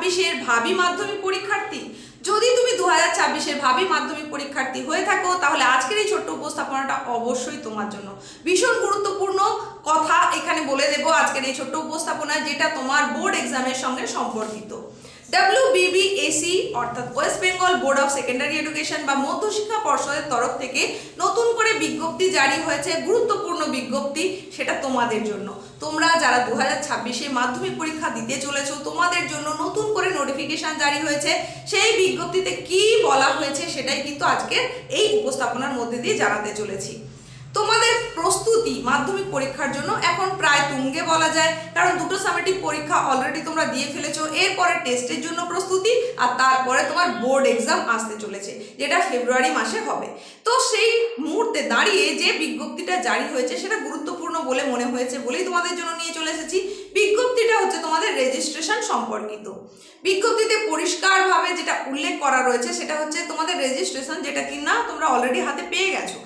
ছাব্বিশের ভাবি মাধ্যমিক পরীক্ষার্থী। যদি তুমি দু হাজার ছাব্বিশের ভাবি মাধ্যমিক পরীক্ষার্থী হয়ে থাকো, তাহলে আজকের এই ছোট্ট উপস্থাপনাটা অবশ্যই তোমার জন্য। ভীষণ গুরুত্বপূর্ণ কথা এখানে বলে দেবো আজকের এই ছোট্ট উপস্থাপনা যেটা তোমার বোর্ড এক্সামের সঙ্গে সম্পর্কিত। ডাব্লিউবিবিএসি অর্থাৎ West Bengal board of secondary education বা মধ্যশিক্ষা পর্ষদের তরফ থেকে নতুন করে বিজ্ঞপ্তি জারি হয়েছে, গুরুত্বপূর্ণ বিজ্ঞপ্তি সেটা তোমাদের জন্য। তোমরা যারা দু হাজার ছাব্বিশে মাধ্যমিক পরীক্ষা দিতে চলেছো, তোমাদের জন্য নতুন করে নোটিফিকেশন জারি হয়েছে। সেই বিজ্ঞপ্তিতে কি বলা হয়েছে সেটাই কিন্তু আজকে এই উপস্থাপনার মধ্যে দিয়ে জানাতে চলেছি। তোমাদের প্রস্তুতি মাধ্যমিক পরীক্ষার জন্য এখন প্রায় তুঙ্গে বলা যায়। কারণ দুটো সামেটিভ পরীক্ষা অলরেডি তোমরা দিয়ে ফেলেছো, এরপরে টেস্টের জন্য প্রস্তুতি, আর তারপরে তোমার বোর্ড এক্সাম আসতে চলেছে, যেটা ফেব্রুয়ারি মাসে হবে। তো সেই মুহূর্তে দাঁড়িয়ে যে বিজ্ঞপ্তিটা জারি হয়েছে, সেটা গুরুত্বপূর্ণ বলে মনে হয়েছে বলেই তোমাদের জন্য নিয়ে চলে এসেছি। বিজ্ঞপ্তিটা হচ্ছে তোমাদের রেজিস্ট্রেশন সম্পর্কিত। বিজ্ঞপ্তিতে পরিষ্কারভাবে যেটা উল্লেখ করা রয়েছে, সেটা হচ্ছে তোমাদের রেজিস্ট্রেশন যেটা কিনা তোমরা অলরেডি হাতে পেয়ে গেছো।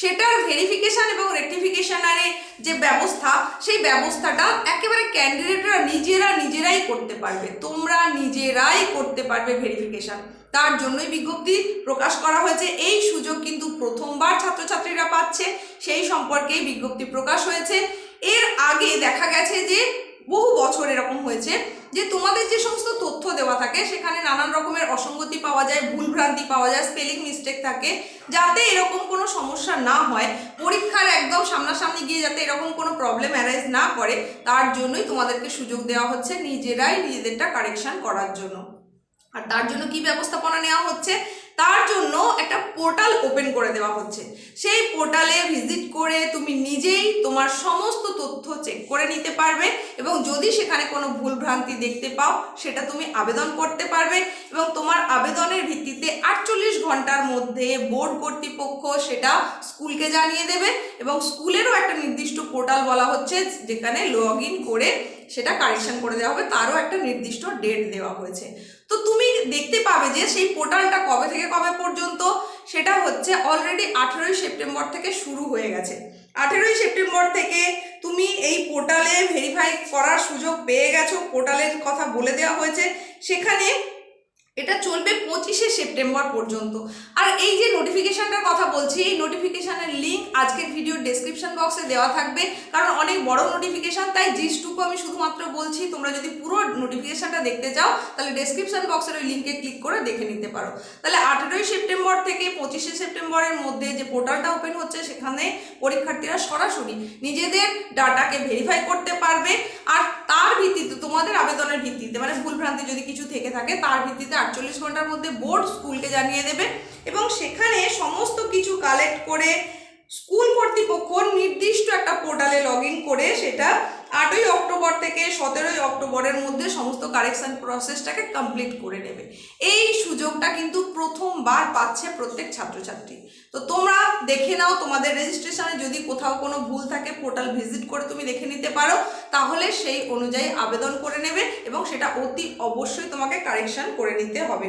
সেটার ভেরিফিকেশন এবং রেক্টিফিকেশনারে যে ব্যবস্থা, সেই ব্যবস্থাটা একেবারে ক্যান্ডিডেটরা নিজেরা নিজেরাই করতে পারবে। তোমরা নিজেরাই করতে পারবে ভেরিফিকেশন তার জন্যই বিজ্ঞপ্তি প্রকাশ করা হয়েছে। এই সুযোগ কিন্তু প্রথমবার ছাত্রছাত্রীরা পাচ্ছে। সেই সম্পর্কেই বিজ্ঞপ্তি প্রকাশ হয়েছে। এর আগে দেখা গেছে যে বহু বছর এরকম হয়েছে যে তোমাদের যে সমস্ত তথ্য দেওয়া থাকে, সেখানে নানান রকমের অসঙ্গতি পাওয়া যায়, ভুলভ্রান্তি পাওয়া যায় স্পেলিং মিস্টেক থাকে, যাতে এরকম কোনো সমস্যা না হয়, পরীক্ষার একদম সামনাসামনি গিয়ে যাতে এরকম কোনো প্রবলেম অ্যারাইজ না করে, তার জন্যই তোমাদেরকে সুযোগ দেওয়া হচ্ছে নিজেরাই নিজেদেরটা কারেকশান করার জন্য। আর তার জন্য কি ব্যবস্থাপনা নেওয়া হচ্ছে? তার জন্য একটা পোর্টাল ওপেন করে দেওয়া হচ্ছে। সেই পোর্টালে ভিজিট করে তুমি নিজেই তোমার সমস্ত তথ্য চেক করে নিতে পারবে এবং যদি সেখানে কোনো ভুল ভ্রান্তি দেখতে পাও, সেটা তুমি আবেদন করতে পারবে এবং তোমার আবেদনের ভিত্তিতে আটচল্লিশ ঘণ্টার মধ্যে বোর্ড কর্তৃপক্ষ সেটা স্কুলকে জানিয়ে দেবে এবং স্কুলেরও একটা নির্দিষ্ট পোর্টাল বলা হচ্ছে যেখানে লগ করে সেটা কারেকশন করে দেওয়া হবে, তারও একটা নির্দিষ্ট ডেট দেওয়া হয়েছে। তো তুমি দেখতে পাবে যে সেই পোর্টালটা কবে থেকে কবে পর্যন্ত, সেটা হচ্ছে অলরেডি আঠেরোই সেপ্টেম্বর থেকে শুরু হয়ে গেছে। আঠেরোই সেপ্টেম্বর থেকে তুমি এই পোর্টালে ভেরিফাই করার সুযোগ পেয়ে গেছো পোর্টালের কথা বলে দেওয়া হয়েছে। সেখানে এটা চলবে পঁচিশে সেপ্টেম্বর পর্যন্ত। আর এই যে নোটিফিকেশানটার কথা বলছি, এই নোটিফিকেশানের লিঙ্ক আজকের ভিডিও ডেসক্রিপশন বক্সে দেওয়া থাকবে। কারণ অনেক বড় নোটিফিকেশান তাই জিসটুকু আমি শুধুমাত্র বলছি, তোমরা যদি পুরো নোটিফিকেশানটা দেখতে চাও, তাহলে ডেসক্রিপশন বক্সের ওই লিঙ্কে ক্লিক করে দেখে নিতে পারো। তাহলে আঠেরোই সেপ্টেম্বর থেকে পঁচিশে সেপ্টেম্বরের মধ্যে যে পোর্টালটা ওপেন হচ্ছে, সেখানে পরীক্ষার্থীরা সরাসরি নিজেদের ডাটাকে ভেরিফাই করতে পারবে। আর তার ভিত্তিতে, তোমাদের আবেদনের ভিত্তিতে মানে ভুলভ্রান্তি যদি কিছু থেকে থাকে, তার ভিত্তিতে আটচল্লিশ ঘণ্টার মধ্যে বোর্ড স্কুলকে জানিয়ে দেবে এবং সেখানে সমস্ত কিছু কালেক্ট করে স্কুল কর্তৃপক্ষ নির্দিষ্ট একটা পোর্টালে লগ করে সেটা আটই অক্টোবর থেকে সতেরোই অক্টোবরের মধ্যে সমস্ত কারেকশন প্রসেসটাকে কমপ্লিট করে নেবে। এই সুযোগটা কিন্তু প্রথমবার পাচ্ছে প্রত্যেক ছাত্রছাত্রী। তো তোমরা দেখে নাও, তোমাদের রেজিস্ট্রেশনে যদি কোথাও কোনো ভুল থাকে পোর্টাল ভিজিট করে তুমি দেখে নিতে পারো, তাহলে সেই অনুযায়ী আবেদন করে নেবে এবং সেটা অতি অবশ্যই তোমাকে কারেকশন করে নিতে হবে।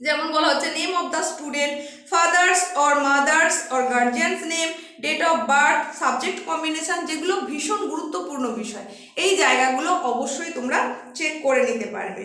যেমন বলা হচ্ছে name of the student fathers or mothers or guardians name date of birth subject combination যেগুলো ভীষণ গুরুত্বপূর্ণ বিষয়। এই জায়গাগুলো অবশ্যই তোমরা চেক করে নিতে পারবে।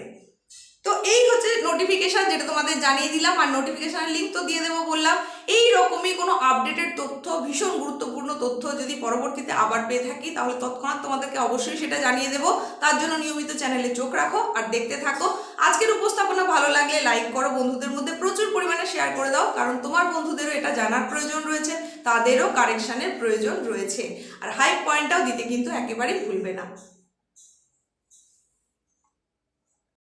তো এই হচ্ছে নোটিফিকেশন যেটা তোমাদের জানিয়ে দিলাম, আর নোটিফিকেশনের লিঙ্ক তো দিয়ে দেবো বললাম। এই রকমই কোনো আপডেটেড তথ্য, ভীষণ গুরুত্বপূর্ণ তথ্য যদি পরবর্তীতে আবার পেয়ে থাকি, তাহলে তৎক্ষণাৎ তোমাদেরকে অবশ্যই সেটা জানিয়ে দেবো। তার জন্য নিয়মিত চ্যানেলে চোখ রাখো আর দেখতে থাকো। আজকের উপস্থাপনা ভালো লাগলে লাইক করো, বন্ধুদের মধ্যে প্রচুর পরিমাণে শেয়ার করে দাও, কারণ তোমার বন্ধুদেরও এটা জানার প্রয়োজন রয়েছে, তাদেরও কারেকশানের প্রয়োজন রয়েছে। আর হাই পয়েন্টটাও দিতে কিন্তু একেবারেই ভুলবে না।